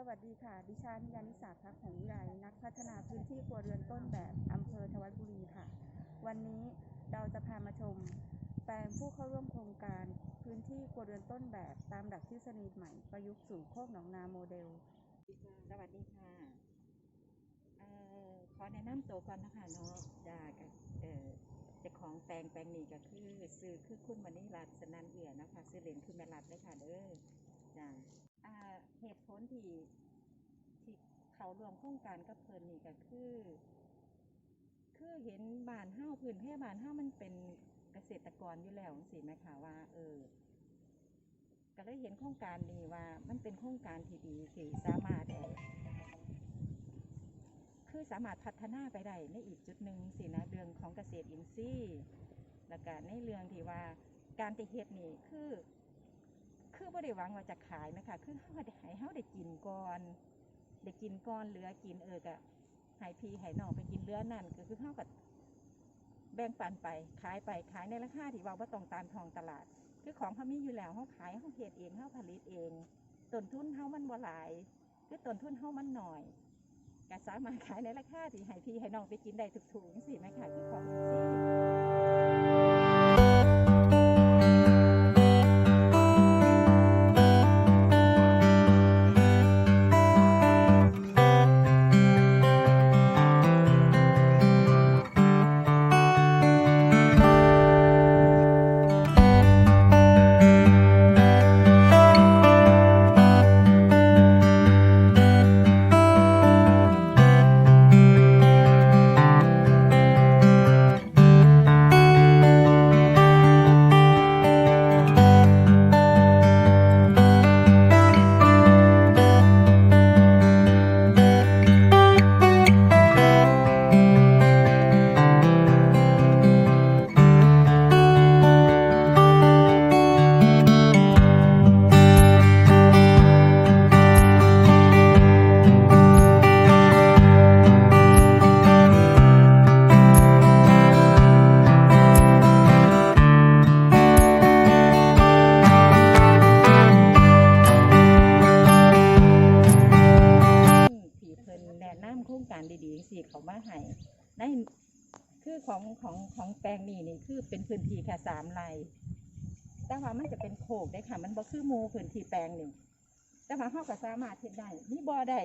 สวัสดีค่ะ ดิฉันยานิสาพักของวิไลนักพัฒนาพื้นที่ครัวเรือนต้นแบบอำเภอทวัดบุรีค่ะ วันนี้เราจะพามาชม แปลงผู้เข้าร่วมโครงการพื้นที่ครัวเรือนต้นแบบตามหลักทฤษฎีใหม่ประยุกต์สู่โคกหนองนาโมเดล สวัสดีค่ะเอ่อขอแนะนำตัวก่อนนะคะเนาะจากเอ่อจ้าของแปลงแปลงนี้ก็คือซื้อคือคุณมณีรัตน์สนันเอือนะคะซื้อเหรียญคือแม่รัตน์เลยค่ะเด้อจ้า เหตุผลที่ที่เขารวมโครงการกับเพิ่นนี่ก็คือ คือเห็นบ้านเฮ้าพื้นเพบ้านเฮ้ามันเป็นเกษตรกรอยู่แล้วสิไหมคะว่า เออก็เลยเห็นโครงการนี้ว่า มันเป็นโครงการที่ดีที่สามารถคือสามารถพัฒนาไปได้ในอีกจุดหนึ่งสินะเรื่องของเกษตรอินทรีย์แล้วก็ในเรื่องที่ว่าการติเฮ็ดนี่คือ คือบ่ได้หวังว่าจะขายนะคะ คือเฮาได้ให้เฮาได้กินก่อนได้กินก่อนเหลือกินเออก็ให้พี่ให้น้องไปกินเลือนั่นก็คือเฮาก็แบ่งปันไปขายไปขายในราคาที่ว่าบ่ต้องตามทองตลาด คือของเขามีอยู่แล้วเขาขายเขาเฮ็ดเองเขาผลิตเองต้นทุนเขามันบ่หลาย คือต้นทุนเขามันหน่อยก็สามารถขายในราคาที่ให้พี่ให้น้องไปกินได้ถูกๆสิไหมคะคือของอิน ในคือของของของแปลงนี้นี่คือเป็นพื้นที่แค่สามไร่แต่ว่ามันจะเป็นโขกได้ค่ะ มันบ่คือหมูพื้นที่แปลงนี่แต่ว่าเฮาก็สามารถเฮ็ดได้มีบ่อได้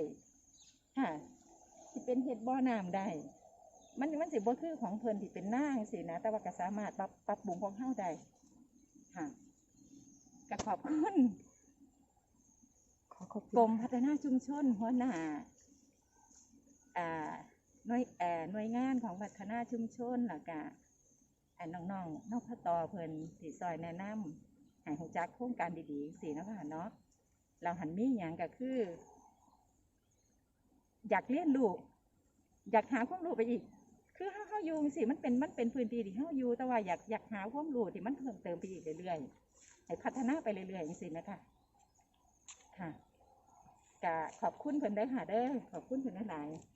ค่ะสิเป็นเฮ็ดบ่อน้ำได้ มันมันสิบ่คือของเพิ่นที่เป็นหน้าจังซี่นะแต่ว่าก็สามารถปรับปรับปรุงของเฮาได้ค่ะก็ขอบคุณขอขอบกรมพัฒนาชุมชนหัวหน้าอ่าหน่วยเอ่อ หน่วยงานของพัฒนาชุมชนแล้วก็อ่าน้องๆนอกพตอเพิ่นสีซอยแนะนำให้หูจักโครงการดีๆสิเนาะค่ะเนาะเราหันมีหยังก็คือ อยากเรียนรู้อยากหาความรู้ไปอีก คือเฮาเฮาอยู่สิมันเป็นมันเป็นพื้นที่ที่เฮาอยู่แต่ว่าอยากอยากหาความรู้ที่มันเพิ่มเติมไปอีกเรื่อยๆให้พัฒนาไปเรื่อยๆอย่างสินะคะค่ะกะขอบคุณเพิ่นได้ค่ะเด้อขอบคุณเพิ่นหลายๆ